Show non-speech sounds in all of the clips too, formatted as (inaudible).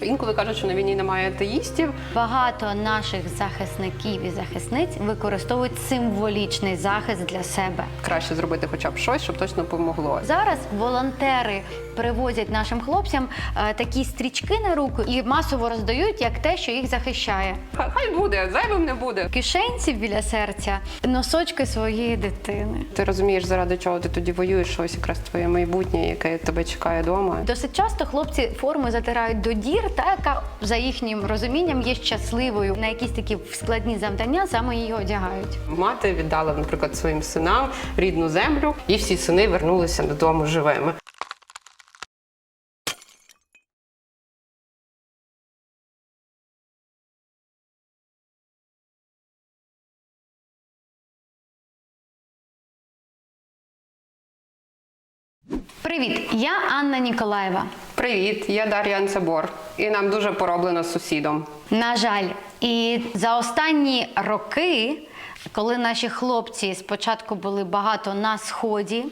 Інколи кажуть, що на війні немає атеїстів. Багато наших захисників і захисниць використовують символічний захист для себе. Краще зробити хоча б щось, щоб точно помогло. Зараз волонтери привозять нашим хлопцям е, такі стрічки на руку і масово роздають як те, що їх захищає. Хай буде, зайвим не буде. В кишенці біля серця носочки своєї дитини. Ти розумієш, заради чого ти тоді воюєш, що ось якраз твоє майбутнє, яке тебе чекає вдома. Досить часто хлопці форму затирають до дір, та яка за їхнім розумінням є щасливою. На якісь такі складні завдання саме її одягають. Мати віддала, наприклад, своїм синам рідну землю, і всі сини вернулися додому живими. Анна Ніколаєва. Привіт, я Дар'я Анцебор, і нам дуже пороблено з сусідом. На жаль, і за останні роки, коли наші хлопці спочатку були багато на сході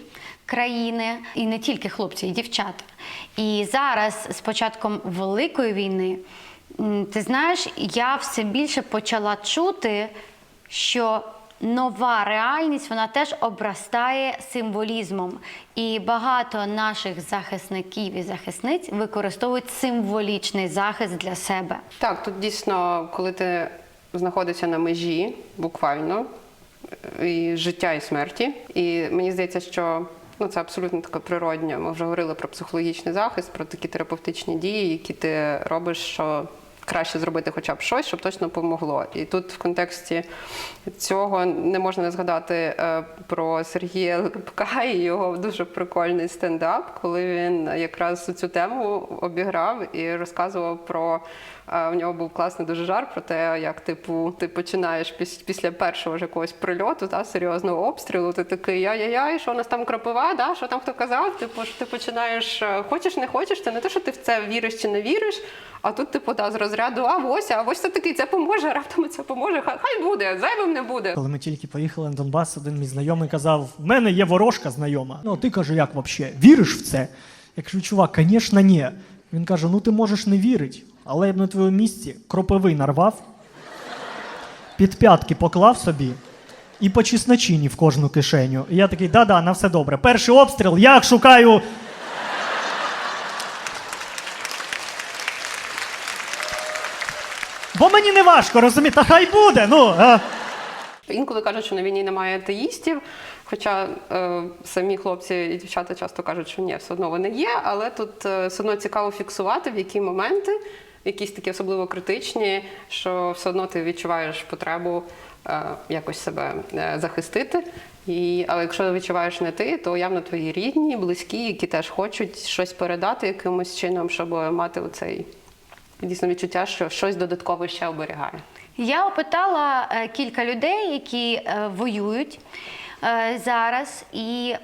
країни, і не тільки хлопці, і дівчата. І зараз, з початком великої війни, ти знаєш, я все більше почала чути, що нова реальність вона теж обростає символізмом. І багато наших захисників і захисниць використовують символічний захист для себе. Так, тут дійсно, коли ти знаходишся на межі, буквально, і життя і смерті. І мені здається, що ну, це абсолютно таке природньо. Ми вже говорили про психологічний захист, про такі терапевтичні дії, які ти робиш, що краще зробити хоча б щось, щоб точно помогло. І тут в контексті цього не можна не згадати е, про Сергія Липка і його дуже прикольний стендап, коли він якраз цю тему обіграв і розказував про. е, У нього був класний дуже жарт про те, як типу ти починаєш піс- після першого ж якогось прильоту, та серйозного обстрілу. Ти такий я-я-я, і що у нас там кропива, да? що там хто казав? Типу, що ти починаєш е, хочеш, не хочеш, це не те, що ти в це віриш чи не віриш. А тут, типу, та, з розряду, а ось, а ось це такий, це поможе, раптом це поможе. Хай, хай буде, зайвим не буде. Коли ми тільки поїхали на Донбас, один мій знайомий казав: в мене є ворожка знайома. Ну, ти каже, як взагалі? Віриш в це? Я кажу, чувак, звісно, ні. Він каже: ну ти можеш не вірити, але я б на твоєму місці кропиви нарвав, під п'ятки поклав собі і по чесночині в кожну кишеню. І я такий, да-да, на все добре. Перший обстріл, я шукаю. Мені не важко, розумієте, хай буде. ну. А. Інколи кажуть, що на війні немає атеїстів. Хоча е, самі хлопці і дівчата часто кажуть, що ні, все одно вони є, але тут е, все одно цікаво фіксувати, в які моменти, якісь такі особливо критичні, що все одно ти відчуваєш потребу е, якось себе е, захистити. І, але якщо відчуваєш не ти, то явно твої рідні, близькі, які теж хочуть щось передати якимось чином, щоб мати оцей дійсно відчуття, що щось додатково ще оберігає. Я опитала е, кілька людей, які е, воюють е, зараз, і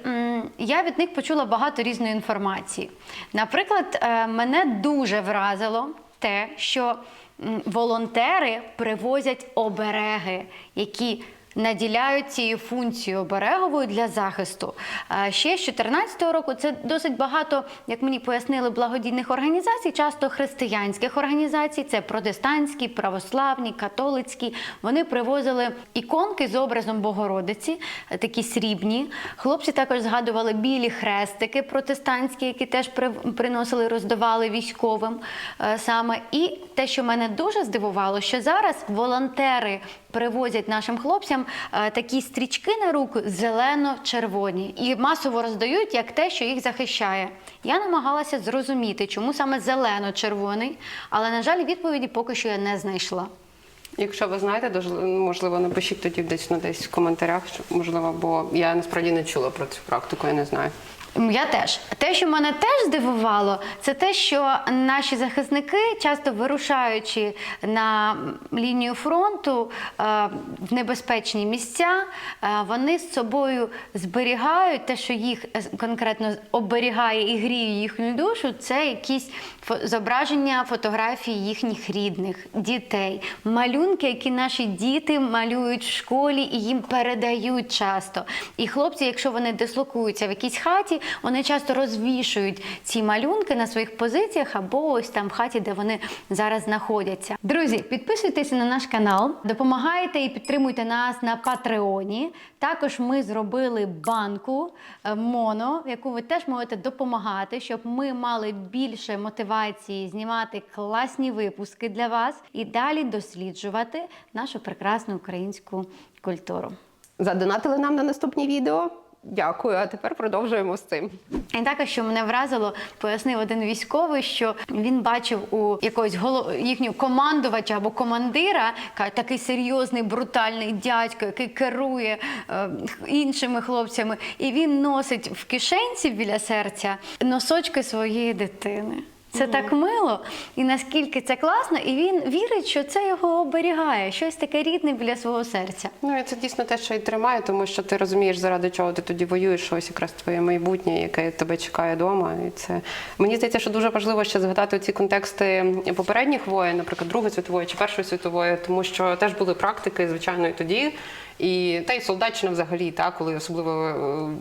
я від них почула багато різної інформації. Наприклад, мене дуже вразило те, що волонтери привозять обереги, які Наділяють цією функцією обереговою для захисту. А Ще з 2014 року це досить багато, як мені пояснили, благодійних організацій, часто християнських організацій, це протестантські, православні, католицькі. Вони привозили іконки з образом Богородиці, такі срібні. Хлопці також згадували білі хрестики протестантські, які теж при- приносили, роздавали військовим е, саме. І те, що мене дуже здивувало, що зараз волонтери привозять нашим хлопцям е, такі стрічки на руку зелено-червоні і масово роздають як те, що їх захищає. Я намагалася зрозуміти, чому саме зелено-червоний, але на жаль, відповіді поки що я не знайшла. Якщо ви знаєте, можливо, напишіть тоді десь ну, десь в коментарях, можливо, бо я насправді не чула про цю практику, я не знаю. Я теж те, що мене теж здивувало, це те, що наші захисники, часто вирушаючи на лінію фронту е, в небезпечні місця, е, вони з собою зберігають те, що їх е, конкретно оберігає і гріє їхню душу. Це якісь зображення фотографій їхніх рідних, дітей, малюнки, які наші діти малюють в школі і їм передають часто. І хлопці, якщо вони дислокуються в якійсь хаті, вони часто розвішують ці малюнки на своїх позиціях або ось там в хаті, де вони зараз знаходяться. Друзі, підписуйтесь на наш канал, допомагайте і підтримуйте нас на Патреоні. Також ми зробили банку е, моно, яку ви теж можете допомагати, щоб ми мали більше мотивації знімати класні випуски для вас і далі досліджувати нашу прекрасну українську культуру. Задонатили нам на наступні відео. Дякую. А тепер продовжуємо з цим. І також, що мене вразило, пояснив один військовий, що він бачив у якогось голо... їхнього командувача або командира такий серйозний, брутальний дядько, який керує е, іншими хлопцями, і він носить в кишенці біля серця носочки своєї дитини. Це так мило, і наскільки це класно, і він вірить, що це його оберігає, щось таке рідне біля свого серця. Ну і це дійсно те, що і тримає, тому що ти розумієш, заради чого ти тоді воюєш, що ось якраз твоє майбутнє, яке тебе чекає вдома. І це мені здається, що дуже важливо ще згадати ці контексти попередніх воєн, наприклад, Другої світової чи Першої світової, тому що теж були практики, звичайно, і тоді. І та й солдатчина взагалі, та коли особливо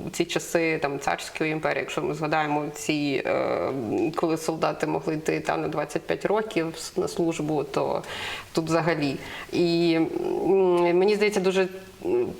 е, ці часи там царської імперії, якщо ми згадаємо ці, е, коли солдати могли йти там на 25 років на службу, то тут взагалі. І мені здається, дуже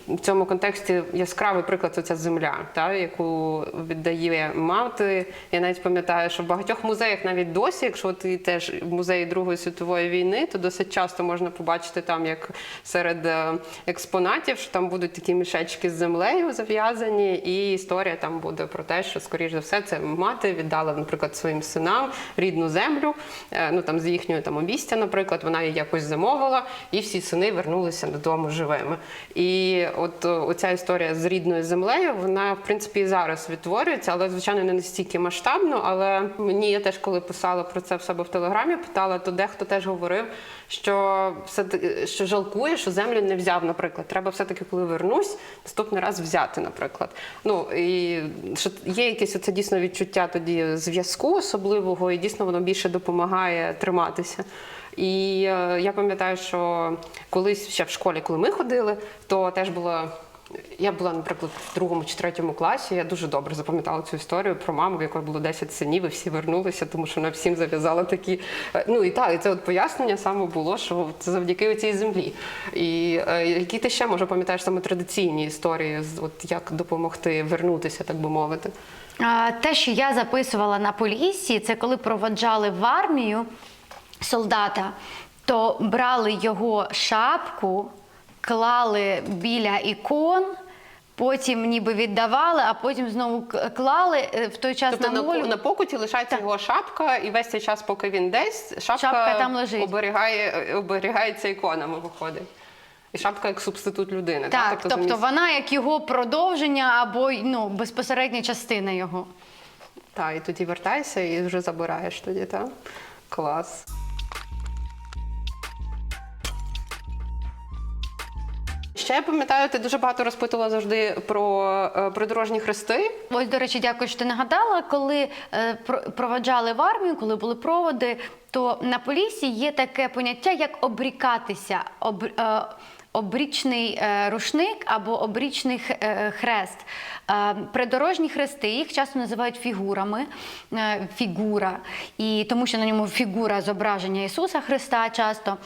в цьому контексті яскравий приклад це ця земля, та, яку віддає мати. Я навіть пам'ятаю, що в багатьох музеях навіть досі, якщо ти теж в музеї Другої світової війни, то досить часто можна побачити там, як серед е, експонатів, що там будуть такі мішечки з землею зав'язані, і історія там буде про те, що скоріш за все це мати віддала, наприклад, своїм синам рідну землю, е, ну там з їхньої там обістя, наприклад, вона її якось замовила, і всі сини вернулися додому живими. І от е, оця історія з рідною землею, вона в принципі і зараз відтворюється, але звичайно не настільки масштабно. Але мені я теж, коли писала про це в себе в телеграмі, питала, то дехто теж говорив, що все що жалкує, що землю не взяв, наприклад. Треба все-таки, коли вернусь, наступний раз взяти, наприклад. Ну і що є якесь оце дійсно відчуття тоді зв'язку особливого, і дійсно воно більше допомагає триматися. І е, я пам'ятаю, що колись ще в школі, коли ми ходили, то теж було. Я була, наприклад, в другому чи третьому класі. Я дуже добре запам'ятала цю історію про маму, в якої було 10 синів, і всі вернулися, тому що вона всім зав'язала такі. е, Ну і так, і це от пояснення саме було, що це завдяки цій землі. І е, які ти ще може пам'ятаєш саме традиційні історії, от як допомогти вернутися, так би мовити. Те, що я записувала на Поліссі, це коли проводжали в армію солдата, то брали його шапку, клали біля ікон. Потім ніби віддавали, а потім знову клали е, в той час Тобто на на, на покуті лишається його шапка, і весь цей час, поки він десь, шапка, Шапка там лежить. Оберігає, оберігається іконами, виходить. І шапка як субститут людини. Так, Тобто тобто замість- вона як його продовження або ну, безпосередня частина його. Так, і тоді вертаєшся і вже забираєш тоді, так? Клас. Ще я пам'ятаю, ти дуже багато розпитувала завжди про е, придорожні хрести. Ось, до речі, дякую, що ти нагадала. Коли е, про- проваджали в армію, коли були проводи, то на полісі є таке поняття, як обрікатися. Об, е, Обрічний е, рушник або обрічний е, хрест. Придорожні хрести їх часто називають фігурами, фігура, і тому що на ньому фігура зображення Ісуса Христа часто.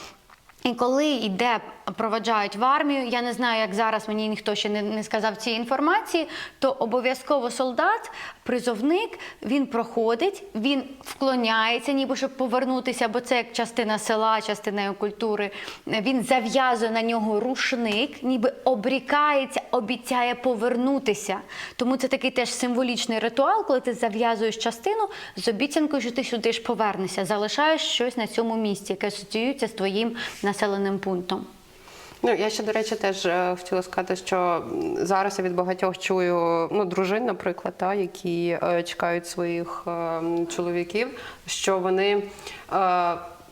І коли йде, проваджають в армію, я не знаю, як зараз мені ніхто ще не, не сказав цієї інформації, то обов'язково солдат, призовник, він проходить, він вклоняється, ніби щоб повернутися, бо це як частина села, частина його культури. Він зав'язує на нього рушник, ніби обрікається, обіцяє повернутися. Тому це такий теж символічний ритуал, коли ти зав'язуєш частину з обіцянкою, що ти сюди ж повернешся, залишаєш щось на цьому місці, яке асоціюється з твоїм населеним пунктом. Ну, я ще, до речі, теж е, хотіла сказати, що зараз я від багатьох чую ну, дружин, наприклад, та, які е, чекають своїх е, чоловіків, що вони.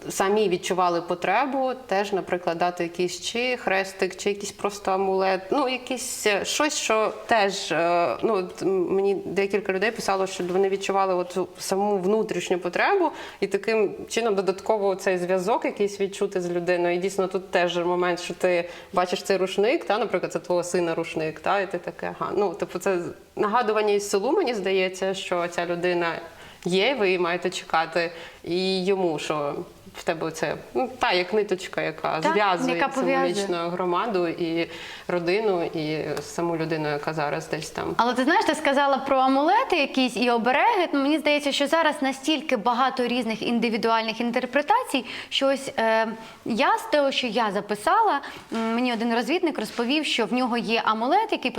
Самі відчували потребу теж, наприклад, дати якийсь чи хрестик, чи якийсь просто амулет, ну якийсь е, щось, що теж е, ну мені декілька людей писало, що вони відчували от саму внутрішню потребу, і таким чином додатково цей зв'язок якийсь відчути з людиною. І дійсно тут теж момент, що ти бачиш цей рушник, та, наприклад, це твого сина рушник, та, і ти таке, ага. Ну, типу, це нагадування із селу, мені здається, що ця людина є, ви маєте чекати, і йому, що в тебе це ну, та як ниточка, яка Так, зв'язує символічно громаду і родину, і саму людину, яка зараз десь там. Але ти знаєш, ти сказала про амулети якісь і обереги. Ну, мені здається, що зараз настільки багато різних індивідуальних інтерпретацій, що ось е, я з того, що я записала, мені один розвідник розповів, що в нього є амулет, який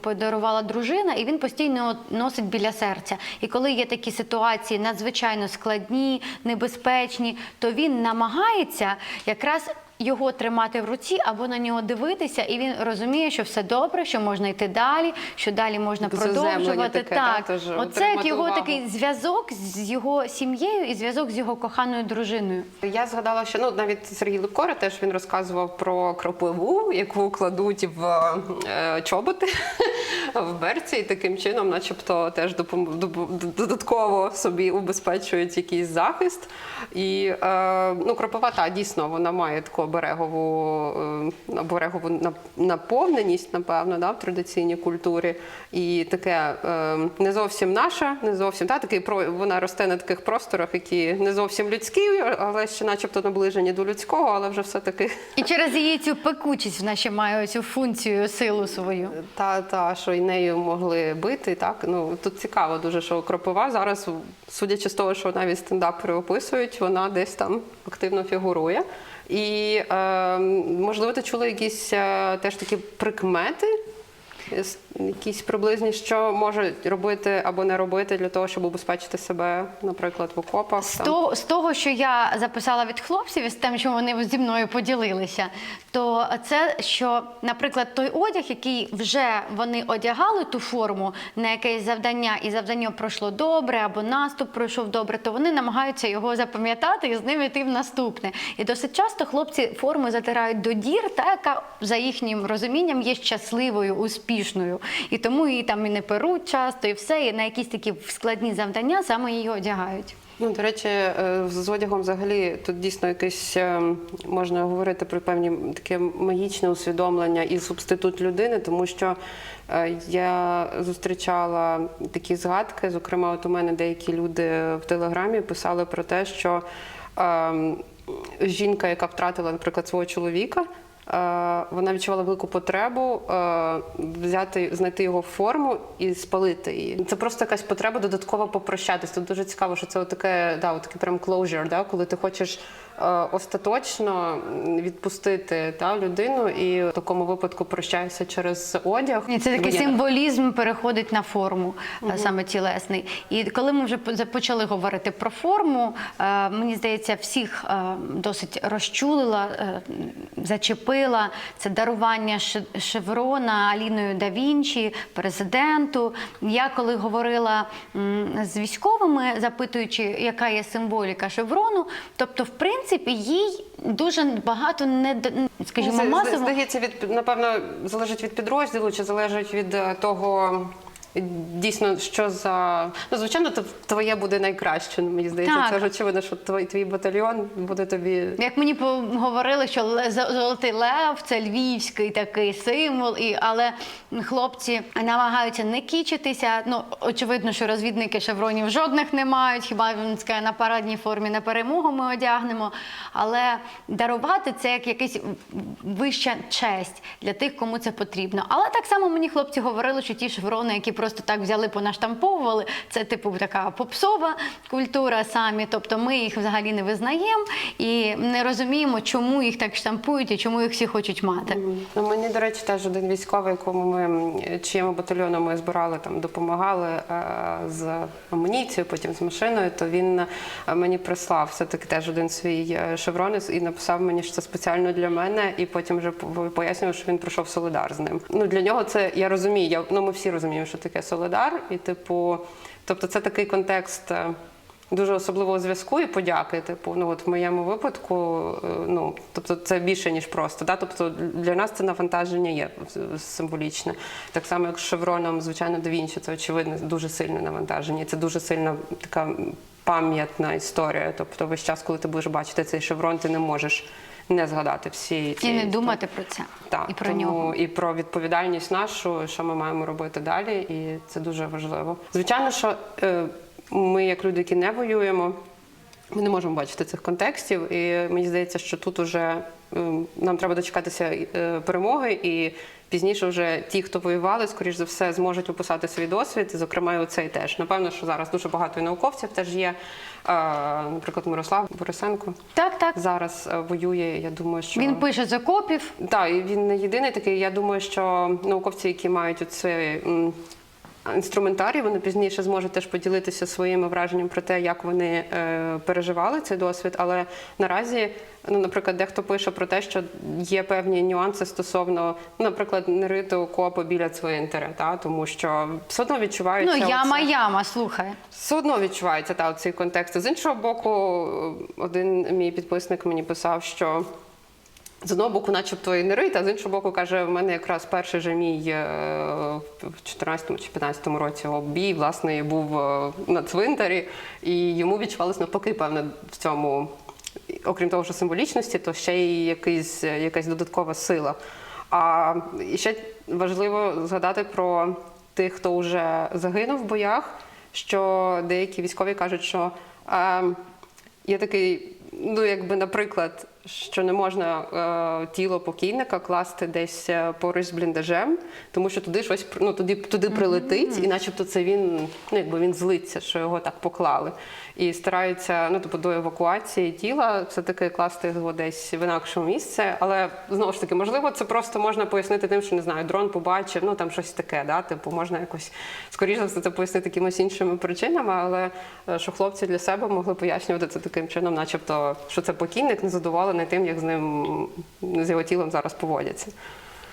подарувала дружина, і він постійно носить біля серця. І коли є такі ситуації надзвичайно складні, небезпечні, то він намагається якраз його тримати в руці або на нього дивитися, і він розуміє, що все добре, що можна йти далі, що далі можна продовжувати. таке, так, та, оце як його увагу. такий зв'язок з його сім'єю і зв'язок з його коханою дружиною. Я згадала, що ну навіть Сергій Липкора теж він розказував про кропиву, яку кладуть в е, чоботи (laughs) в берці, і таким чином, начебто, теж додатково собі убезпечують якийсь захист. І е, ну, кропива, та дійсно вона має таку оберегову, е, оберегову наповненість, напевно, да, в традиційній культурі. І таке е, не зовсім наша, не зовсім та такий вона росте на таких просторах, які не зовсім людські, але ще, начебто, наближені до людського, але вже все таки І через її цю пекучість вона ще має цю функцію, силу свою. та, та що і нею могли бити. Так ну тут цікаво дуже, що кропива зараз, судячи з того, що навіть стендапери описують, вона десь там активно фігурує. І е, можливо, ти чула якісь е, теж такі прикмети. Якісь приблизні, що може робити або не робити для того, щоб убезпечити себе, наприклад, в окопах. З того, з того, що я записала від хлопців, і з тим, що вони зі мною поділилися, то це що, наприклад, той одяг, який вже вони одягали ту форму на якесь завдання, і завдання пройшло добре, або наступ пройшов добре, то вони намагаються його запам'ятати і з ним йти в наступне. І досить часто хлопці форму затирають до дір, та яка за їхнім розумінням є щасливою, успішною. І тому її там і не перуть часто, і все, і на якісь такі складні завдання саме її одягають. Ну, до речі, е, з одягом взагалі тут дійсно якесь е, можна говорити про певні таке магічне усвідомлення і субститут людини, тому що е, я зустрічала такі згадки. Зокрема, от у мене деякі люди в телеграмі писали про те, що е, жінка, яка втратила, наприклад, свого чоловіка. Е, Вона відчувала велику потребу е, взяти, знайти його форму і спалити її. Це просто якась потреба додатково попрощатись. Тут дуже цікаво, що це таке, да, таке прям closure, да, коли ти хочеш е, остаточно відпустити та, людину, і в такому випадку прощаєшся через одяг. І це такий символізм переходить на форму, е, саме тілесний. І коли ми вже почали говорити про форму, мені здається, всіх досить розчулила, е, зачепила це дарування шеврона Аліною да Вінчі, президенту. Я коли говорила з військовими, запитуючи, яка є символіка шеврону, тобто, в принципі, їй дуже багато не скажімо, Це, масово. Здається, від напевно залежить від підрозділу, чи залежить від е, того. Дійсно, що за ну звичайно, твоє буде найкраще. Мені здається, Так. це ж очевидно, що твій, твій батальйон буде тобі Як мені по- говорили, що золотий лев це львівський такий символ, і але хлопці намагаються не кічитися. Ну очевидно, що розвідники шевронів жодних не мають. Хіба він скаже на парадній формі на перемогу ми одягнемо. Але дарувати це як якась вища честь для тих, кому це потрібно. Але так само мені хлопці говорили, що ті шеврони, які просто так взяли, понаштамповували, це типу така попсова культура самі. Тобто ми їх взагалі не визнаємо і не розуміємо, чому їх так штампують і чому їх всі хочуть мати. Ну, мені, до речі, теж один військовий, якому ми чиєму батальйону ми збирали там, допомагали е, з амуніцією, потім з машиною, то він е, мені прислав все-таки теж один свій е, шеврон і написав мені, що це спеціально для мене, і потім вже пояснював, що він пройшов Солидар з ним. Ну для нього це я розумію. Я, ну ми всі розуміємо, що таке Солидар, і типу, тобто це такий контекст. е, дуже особливого зв'язку і подяки. Типу, ну от в моєму випадку, е, ну тобто це більше ніж просто. Да? Тобто для нас це навантаження є символічне. Так само, як з шевроном, звичайно, да Вінчі, це очевидно дуже сильне навантаження. Це дуже сильна така пам'ятна історія. Тобто, весь час, коли ти будеш бачити цей шеврон, ти не можеш не згадати всі ці І не думати про це. так, і про тому нього. і про відповідальність нашу, що ми маємо робити далі, і це дуже важливо. Звичайно, що е, ми, як люди, які не воюємо, ми не можемо бачити цих контекстів, і мені здається, що тут уже нам треба дочекатися е, перемоги, і пізніше вже ті, хто воювали, скоріш за все, зможуть описати свій досвід, зокрема, і оцей теж. Напевно, що зараз дуже багато і науковців теж є. Наприклад, Мирослав Борисенко Так, так. зараз е, воює. Я думаю, що Він пише з окопів. так, і він не єдиний такий. Я думаю, що науковці, які мають оцей інструментарій, вони пізніше зможуть теж поділитися своїми враженнями про те, як вони е, переживали цей досвід. Але наразі, ну, наприклад, дехто пише про те, що є певні нюанси стосовно, наприклад, не рити окопи біля цвинтаря, та тому що все одно відчувається. Ну, яма, оце- яма, слухай. все одно відчувається та цей контекст. З іншого боку, один мій підписник мені писав, що з одного боку, начебто і не рить, а з іншого боку, каже, в мене якраз перший же мій е, в 14 чи 15 році обій, власне, був е, на цвинтарі, і йому відчувалось навпаки, певне, в цьому, окрім того, що символічності, то ще й якийсь, якась додаткова сила. А і ще важливо згадати про тих, хто вже загинув в боях, що деякі військові кажуть, що е, є такий, ну якби, наприклад, що не можна е, тіло покійника класти десь е, поруч з бліндажем, тому що туди щось ну, туди, туди прилетить, і начебто це він, ну якби він злиться, що його так поклали. І стараються ну, тобто, до евакуації тіла все-таки класти його десь в інакше місце. Але знову ж таки, можливо, це просто можна пояснити тим, що не знаю, дрон побачив, ну там щось таке, да? типу, можна якось скоріше за все це пояснити якимось іншими причинами, але е, що хлопці для себе могли пояснювати це таким чином, начебто, що це покійник незадоволений тим, як з ним з його тілом зараз поводяться.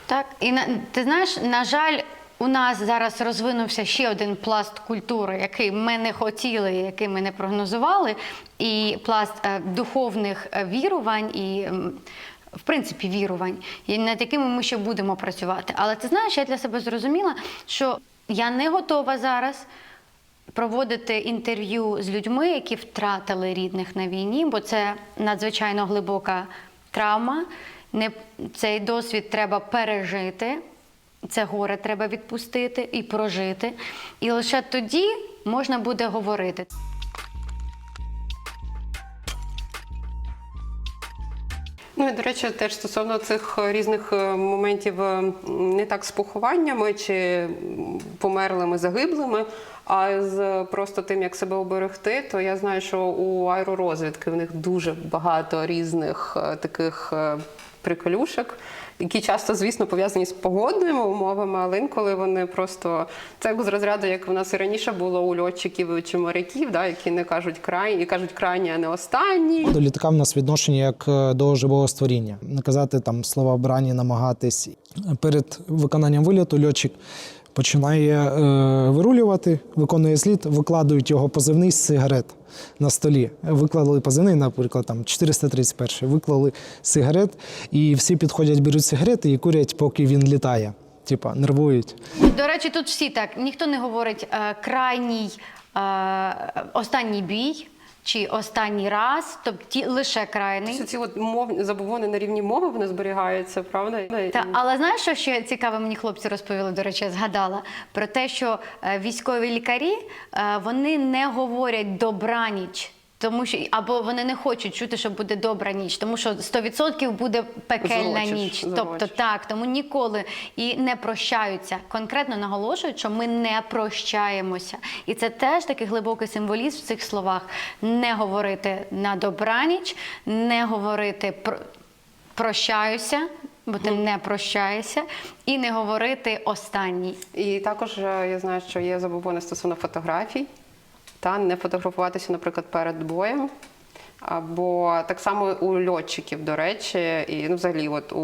Так, і на, ти знаєш, на жаль, у нас зараз розвинувся ще один пласт культури, який ми не хотіли, який ми не прогнозували, і пласт е, духовних е, вірувань і. В принципі, вірувань, і над якими ми ще будемо працювати. Але ти знаєш, я для себе зрозуміла, що я не готова зараз проводити інтерв'ю з людьми, які втратили рідних на війні, бо це надзвичайно глибока травма. Не, цей досвід треба пережити, це горе треба відпустити і прожити. І лише тоді можна буде говорити. Ну і до речі, теж стосовно цих е, різних е, моментів е, не так з похованнями чи померлими загиблими, а з просто тим, як себе оберегти, то я знаю, що у аеророзвідки в них дуже багато різних таких приколюшок, які часто, звісно, пов'язані з погодними умовами, але інколи вони просто це з розряду, як в нас і раніше було у льотчиків чи моряків, да, які не кажуть крайні, і кажуть крайні, а не останні. До літака в нас відношення як е, до живого створіння. Не казати там слова брані, намагатись. Перед виконанням вильоту льотчик починає е, вирулювати, виконує слід, викладують його позивний з сигарет на столі. Виклали позивний, наприклад, там 431, виклали сигарет, і всі підходять, беруть сигарети і курять, поки він літає. Типа нервують. До речі, тут всі так. Ніхто не говорить е, крайній е, останній бій чи останній раз, тобто ті, лише крайний. Тобто ці от мов забобони на рівні мови вони зберігаються, правда? Та, але знаєш, що ще цікаве мені хлопці розповіли, до речі, я згадала про те, що е, військові лікарі е, вони не говорять добраніч. Тому що або вони не хочуть чути, що буде добра ніч, тому що 100% буде пекельна Злочиш, ніч. злочиш. Тобто так, тому ніколи і не прощаються. Конкретно наголошують, що ми не прощаємося. І це теж такий глибокий символізм в цих словах: не говорити на добраніч, не говорити про прощаюся, бо ти не прощаєшся, і не говорити останній. І також е, я знаю, що є забобони стосовно фотографій, та не фотографуватися, наприклад, перед боєм. Або так само у льотчиків, до речі, і ну, взагалі, от у,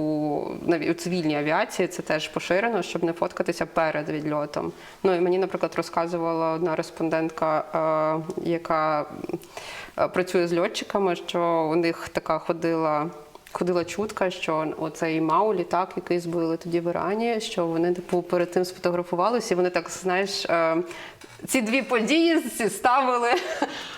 у цивільній авіації це теж поширено, щоб не фоткатися перед відльотом. Ну і мені, наприклад, розказувала одна респондентка, е, яка е, працює з льотчиками, що у них така ходила. Ходила чутка, що оцей Мау літак, який збили тоді в Ірані, що вони типу перед тим сфотографувалися, і вони так знаєш, е, ці дві події ставили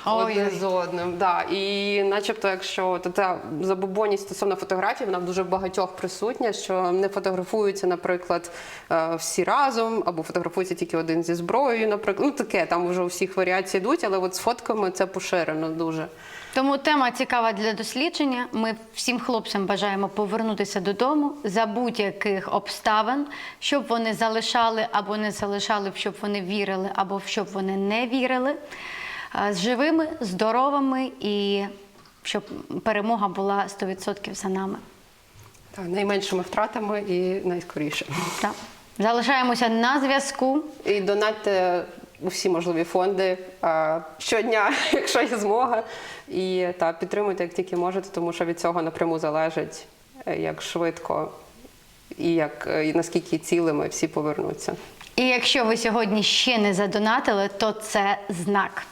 одне Ой-ой. з одним. Да. І начебто, якщо то та забобонність стосовно фотографій, вона в дуже багатьох присутня, що не фотографуються, наприклад, е, всі разом, або фотографується тільки один зі зброєю, наприклад. Ну таке, там вже у всіх варіацій йдуть, але от з фотками це поширено дуже. Тому тема цікава для дослідження. Ми всім хлопцям бажаємо повернутися додому за будь-яких обставин, щоб вони залишали або не залишали, щоб вони вірили, або щоб вони не вірили. З живими, здоровими і щоб перемога була 100% за нами. Та, найменшими втратами і найскоріше. Так. Залишаємося на зв'язку. І донатьте у всі можливі фонди щодня, (laughs) якщо є змога. І та, підтримуйте, як тільки можете, тому що від цього напряму залежить, е, як швидко і як е, і наскільки цілими всі повернуться. І якщо ви сьогодні ще не задонатили, то це знак.